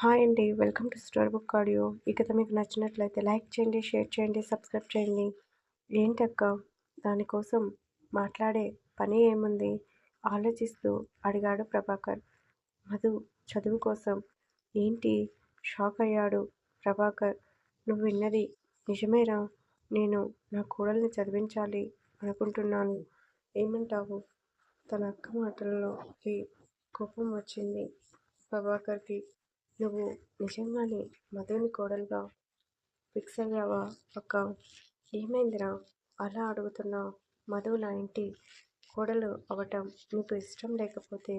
Hi అండి welcome to story book audio. ఈ కథ మీకు నచ్చినట్లయితే లైక్ చేయండి షేర్ చేయండి సబ్స్క్రైబ్ చేయండి. ఏంటక్క దానికోసం మాట్లాడే పని ఏముంది? ఆలోచిస్తూ అడిగాడు ప్రభాకర్. మధు చదువు కోసం. ఏంటి? షాక్ అయ్యాడు ప్రభాకర్. నువ్వు విన్నది నిజమేరా? నేను నా కోడల్ని చదివించాలి అనుకుంటున్నాను. ఏమంటావు? తన అక్క మాటల్లోకి కోపం వచ్చింది ప్రభాకర్కి. నువ్వు నిజంగానే మధుని కోడలుగా ఫిక్స్ అయ్యావా? అక్క. ఏమైందిరా? అలా అడుగుతున్నావు మధు నా ఇంటి కోడలు అవటం నీకు ఇష్టం లేకపోతే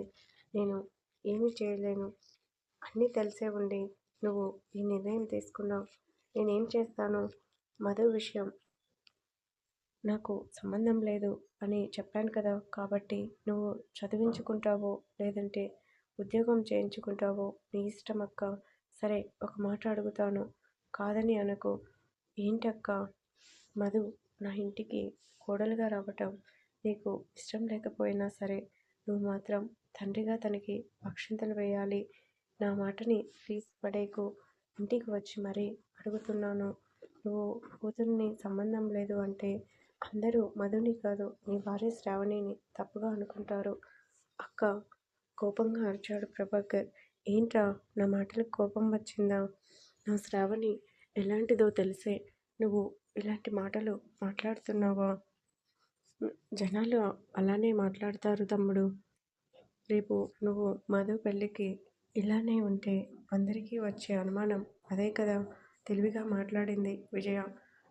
నేను ఏమీ చేయలేను. అన్నీ తెలిసే ఉండి నువ్వు ఈ నిర్ణయం తీసుకున్నావు. నేనేం చేస్తాను? మధు విషయం నాకు సంబంధం లేదు అని చెప్పాను కదా. కాబట్టి నువ్వు చదివించుకుంటావో లేదంటే ఉద్యోగం చేయించుకుంటావో నీ ఇష్టం అక్క. సరే ఒక మాట అడుగుతాను. కాదని అనకు. ఏంటక్కా? మధు నా ఇంటికి కోడలుగా రావటం నీకు ఇష్టం లేకపోయినా సరే నువ్వు మాత్రం తండ్రిగా తనకి అక్షింతలు వేయాలి. నా మాటని ప్లీజ్ పడేకు. ఇంటికి వచ్చి మరీ అడుగుతున్నాను. నువ్వు కూతుర్ని సంబంధం లేదు అంటే అందరూ మధుని కాదు నీ భార్య శ్రావణిని తప్పుగా అనుకుంటారు. అక్క కోపంగా అరిచాడు ప్రభాకర్. ఏంట్రా? నా మాటలకు కోపం వచ్చిందా? నా శ్రావణి ఎలాంటిదో తెలిసే. నువ్వు ఇలాంటి మాటలు మాట్లాడుతున్నావా? జనాలు అలానే మాట్లాడతారు తమ్ముడు. రేపు నువ్వు మధు పెళ్ళికి ఇలానే ఉంటే అందరికీ వచ్చే అనుమానం అదే కదా తెలివిగా మాట్లాడింది విజయ.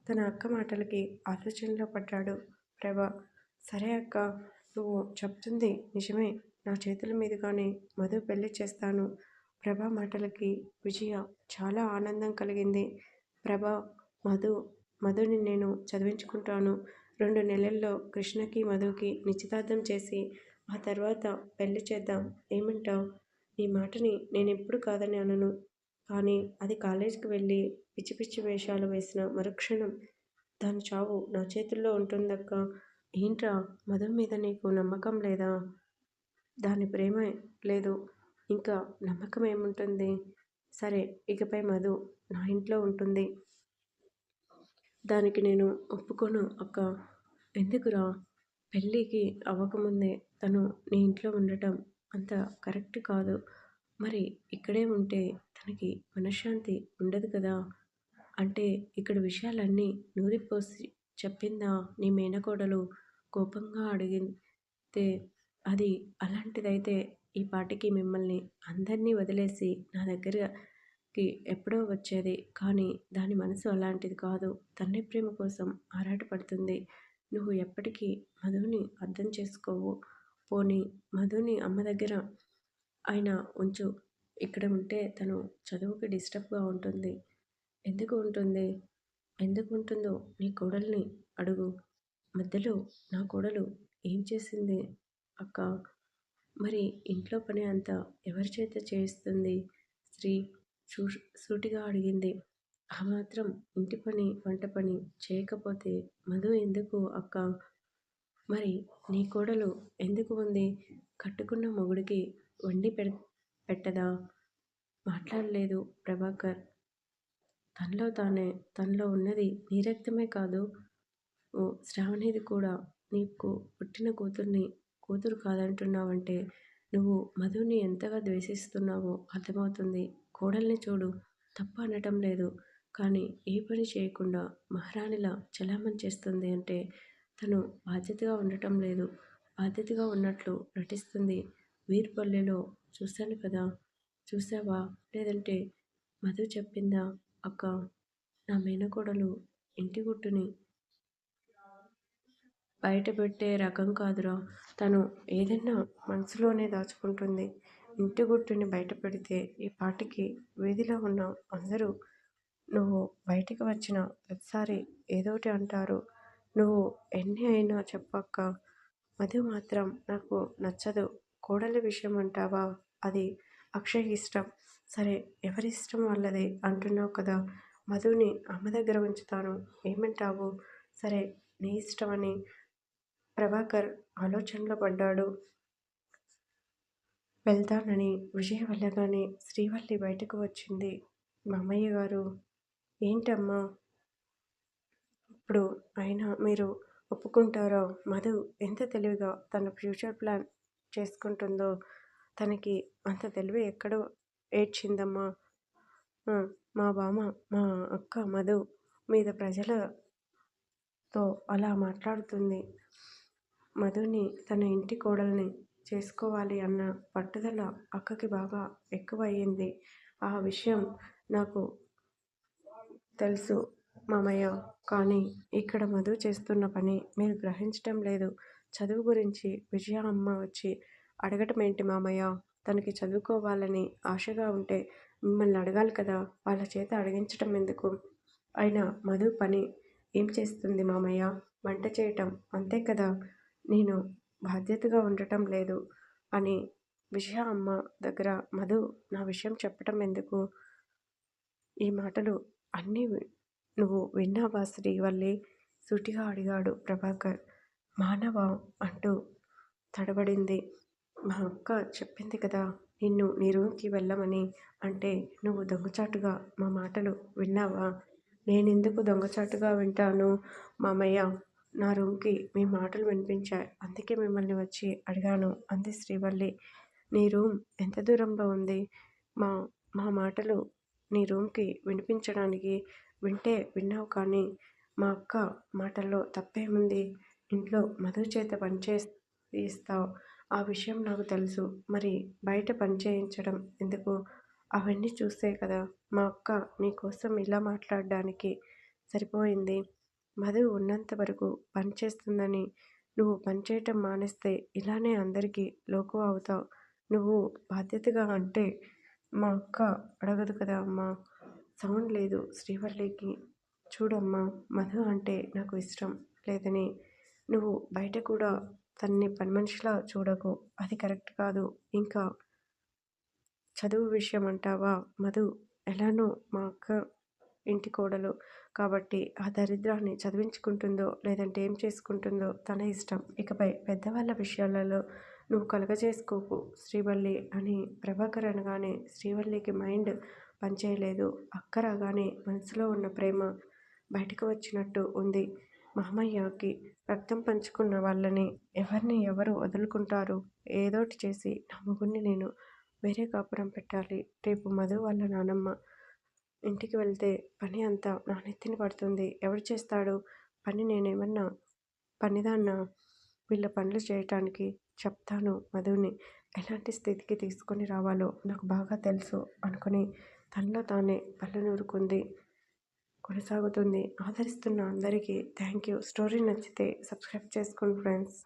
తన అక్క మాటలకి ఆలోచనలో పడ్డాడు ప్రభా. సరే అక్క నువ్వు చెప్తుంది నిజమే. నా చేతుల మీదుగానే మధు పెళ్ళి చేస్తాను. ప్రభా మాటలకి విజయ చాలా ఆనందం కలిగింది. ప్రభా మధు మధుని నేను చదివించుకుంటాను. రెండు నెలల్లో కృష్ణకి మధుకి నిశ్చితార్థం చేసి ఆ తర్వాత పెళ్ళి చేద్దాం. ఏమంటావు? నీ మాటని నేను ఎప్పుడు కాదని అనను. కానీ అది కాలేజీకి వెళ్ళి పిచ్చి పిచ్చి వేషాలు వేసిన మరుక్షణం దాని చావు నా చేతుల్లో ఉంటుందక్క. ఏంట్రా? మధు మీద నీకు నమ్మకం లేదా? దాని ప్రేమ లేదు. ఇంకా నమ్మకం ఏముంటుంది? సరే ఇకపై మధు నా ఇంట్లో ఉంటుంది. దానికి నేను ఒప్పుకోను అక్క. ఎందుకురా? పెళ్ళికి అవ్వకముందే తను నీ ఇంట్లో ఉండటం అంత కరెక్ట్ కాదు. మరి ఇక్కడే ఉంటే తనకి మనశ్శాంతి ఉండదు కదా? అంటే ఇక్కడ విషయాలన్నీ నూరిపోసి చెప్పిందా నీ మేనకోడలు? కోపంగా అడిగితే అది అలాంటిదైతే ఈ పాటికి మిమ్మల్ని అందరినీ వదిలేసి నా దగ్గరకి ఎప్పుడో వచ్చేది. కానీ దాని మనసు అలాంటిది కాదు. తండ్రి ప్రేమ కోసం ఆరాటపడుతుంది. నువ్వు ఎప్పటికీ మధుని అర్థం చేసుకోవు. పోనీ మధుని అమ్మ దగ్గర ఆయన ఉంచు. ఇక్కడ ఉంటే తను చదువుకి డిస్టర్బ్గా ఉంటుంది. ఎందుకు ఉంటుంది? ఎందుకు ఉంటుందో నీ కోడల్ని అడుగు. మధ్యలో నా కోడలు ఏం చేసింది? అక్క మరి ఇంట్లో పని అంతా ఎవరి చేత చేయిస్తుంది? స్త్రీ సూ సూటిగా అడిగింది. ఆ మాత్రం ఇంటి పని వంట పని చేయకపోతే మధు ఎందుకు అక్క? మరి నీ కోడలు ఎందుకు ఉంది? కట్టుకున్న మొగుడికి వండి పె పెట్టదా? మాట్లాడలేదు ప్రభాకర్. తనలో తానే తనలో ఉన్నది నీ రక్తమే కాదు. ఓ శ్రావణిది కూడా నీకు పుట్టిన కూతుర్ని కూతురు కాదంటున్నావంటే నువ్వు మధుని ఎంతగా ద్వేషిస్తున్నావో అర్థమవుతుంది. కోడల్ని చూడు తప్పు అనటం లేదు. కానీ ఏ పని చేయకుండా మహారాణిలా చలామణి చేస్తుంది అంటే తను బాధ్యతగా ఉండటం లేదు. బాధ్యతగా ఉన్నట్లు నటిస్తుంది వీర్పల్లెలో. చూశాను కదా చూసావా లేదంటే మధు చెప్పిందా? అక్క నా మేనకోడలు ఇంటి గుట్టుని బయటపెట్టే రకం కాదురా. తను ఏదైనా మనసులోనే దాచుకుంటుంది. ఇంటి గుట్టుని బయట పెడితే ఈ పాటికి వీధిలో ఉన్న అందరూ నువ్వు బయటికి వచ్చిన ప్రతిసారి ఏదోటి అంటారు. నువ్వు ఎన్ని అయినా చెప్పక్క. మధు మాత్రం నాకు నచ్చదు. కోడలి విషయం అంటావా? అది అక్షయ్ ఇష్టం. సరే ఎవరి ఇష్టం వాళ్ళది అంటున్నావు కదా. మధుని అమ్మ దగ్గర ఉంచుతాను. ఏమంటావు? సరే నీ ఇష్టమని ప్రభాకర్ ఆలోచనలో పడ్డాడు. వెళ్తానని విజయ వెళ్ళగానే శ్రీవల్లి బయటకు వచ్చింది. మామయ్య గారు ఏంటమ్మా? ఇప్పుడు అయినా మీరు ఒప్పుకుంటారో? మధు ఎంత తెలివిగా తన ఫ్యూచర్ ప్లాన్ చేసుకుంటుందో తనకి అంత తెలివి ఎక్కడో ఏడ్చిందమ్మా. మా బామ మా అక్క మధు మీద ప్రజలతో అలా మాట్లాడుతుంది. మధుని తన ఇంటి కోడల్ని చేసుకోవాలి అన్న పట్టుదల అక్కకి బాగా ఎక్కువ అయ్యింది ఆ విషయం నాకు తెలుసు మామయ్య కానీ ఇక్కడ మధు చేస్తున్న పని మీరు గ్రహించటం లేదు. చదువు గురించి విజయ అమ్మ వచ్చి అడగటం ఏంటి మామయ్య? తనకి చదువుకోవాలని ఆశగా ఉంటే మిమ్మల్ని అడగాలి కదా? వాళ్ళ చేత అడిగించటం ఎందుకు? అయినా మధు పని ఏం చేస్తుంది మామయ్య? వంట చేయటం అంతే కదా? నేను బాధ్యతగా ఉండటం లేదు అని విజయ అమ్మ దగ్గర మధు నా విషయం చెప్పటం ఎందుకు? ఈ మాటలు అన్నీ నువ్వు విన్నావా శ్రీవల్లి సూటిగా అడిగాడు ప్రభాకర్. మానవ అంటూ తడబడింది. మా అక్క చెప్పింది కదా నిన్ను నీ రూమ్కి వెళ్ళమని అంటే నువ్వు దొంగచాటుగా మా మాటలు విన్నావా? నేనెందుకు దొంగచాటుగా వింటాను మామయ్య? నా రూమ్కి మీ మాటలు వినిపించాయి. అందుకే మిమ్మల్ని వచ్చి అడిగాను. అంది శ్రీవల్లి. నీ రూమ్ ఎంత దూరంలో ఉంది? మా మా మాటలు నీ రూమ్కి వినిపించడానికి వింటే విన్నావు కానీ మా అక్క మాటల్లో తప్పేముంది? ఇంట్లో మధు చేత పనిచేస్తావు ఆ విషయం నాకు తెలుసు. మరి బయట పనిచేయించడం ఎందుకు? అవన్నీ చూస్తే కదా మా అక్క నీ కోసం ఇలా మాట్లాడడానికి సరిపోయింది. మధు ఉన్నంత వరకు పనిచేస్తుందని నువ్వు పనిచేయటం మానేస్తే ఇలానే అందరికీ లోకు అవుతావు. నువ్వు బాధ్యతగా అంటే మా అక్క అడగదు కదా అమ్మా. సౌండ్ లేదు శ్రీవల్లికి. చూడమ్మా మధు అంటే నాకు ఇష్టం లేదని. నువ్వు బయట కూడా తన్ని పని మనిషిలా చూడకు. అది కరెక్ట్ కాదు. ఇంకా చదువు విషయం అంటావా? మధు ఎలానో మా అక్క ఇంటి కోడలు. కాబట్టి ఆ దరిద్రాన్ని చదివించుకుంటుందో లేదంటే ఏం చేసుకుంటుందో తన ఇష్టం. ఇకపై పెద్దవాళ్ళ విషయాలలో నువ్వు కలగజేసుకోకు శ్రీవల్లి అని ప్రభాకర్ అనగానే శ్రీవల్లికి మైండ్ పనిచేయలేదు. అక్క రాగానే మనసులో ఉన్న ప్రేమ బయటకు వచ్చినట్టు ఉంది. మామయ్యకి రక్తం పంచుకున్న వాళ్ళని ఎవరిని ఎవరు వదులుకుంటారు? ఏదోటి చేసి నా నేను వేరే కాపురం పెట్టాలి. రేపు మధు వాళ్ళ నానమ్మ ఇంటికి వెళ్తే పని అంతా నా నెత్తిన పడుతుంది. ఎవరు చేస్తాడు? పని నేనేమన్నా? పనిదాన్న? వీళ్ళ పనులు చేయటానికి చెప్తాను మధుని. ఎలాంటి స్థితికి తీసుకొని రావాలో నాకు బాగా తెలుసు అనుకుని తనలో తానే పళ్ళనూరుకుంది కొనసాగుతుంది. ఆదరిస్తున్న అందరికీ థ్యాంక్ యూ స్టోరీ నచ్చితే సబ్స్క్రైబ్ చేసుకోండి ఫ్రెండ్స్.